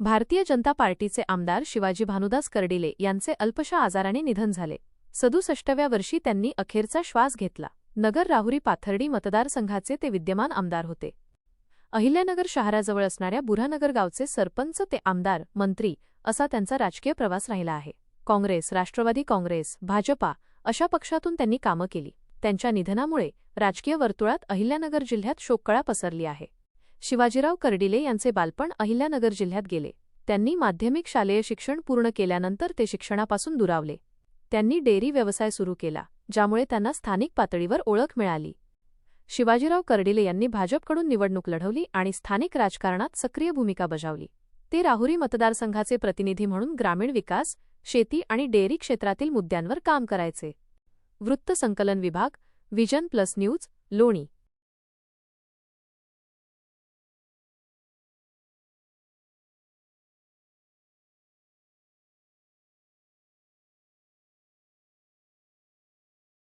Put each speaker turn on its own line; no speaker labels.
भारतीय जनता पार्टीचे आमदार शिवाजी भानुदास कर्डिले यांचे अल्पशा आजाराने निधन झाले. सदुसष्टव्या वर्षी त्यांनी अखेरचा श्वास घेतला. नगर राहुरी पाथर्डी मतदारसंघाचे ते विद्यमान आमदार होते. अहिल्यानगर शहराजवळ असणाऱ्या बुऱ्हानगर गावचे सरपंच ते आमदार मंत्री असा त्यांचा राजकीय प्रवास राहिला आहे. काँग्रेस राष्ट्रवादी काँग्रेस भाजपा अशा पक्षातून त्यांनी कामं केली. त्यांच्या निधनामुळे राजकीय वर्तुळात अहिल्यानगर जिल्ह्यात शोककळा पसरली आहे. शिवाजीराव कर्डिले यांचे बालपण अहिल्यानगर जिल्ह्यात गेले. त्यांनी माध्यमिक शालेय शिक्षण पूर्ण केल्यानंतर ते शिक्षणापासून दुरावले. त्यांनी डेअरी व्यवसाय सुरू केला ज्यामुळे त्यांना स्थानिक पातळीवर ओळख मिळाली. शिवाजीराव कर्डिले यांनी भाजपकडून निवडणूक लढवली आणि स्थानिक राजकारणात सक्रिय भूमिका बजावली. ते राहुरी मतदारसंघाचे प्रतिनिधी म्हणून ग्रामीण विकास शेती आणि डेअरी क्षेत्रातील मुद्द्यांवर काम करायचे. वृत्त संकलन विभाग व्हिजन प्लस न्यूज लोणी.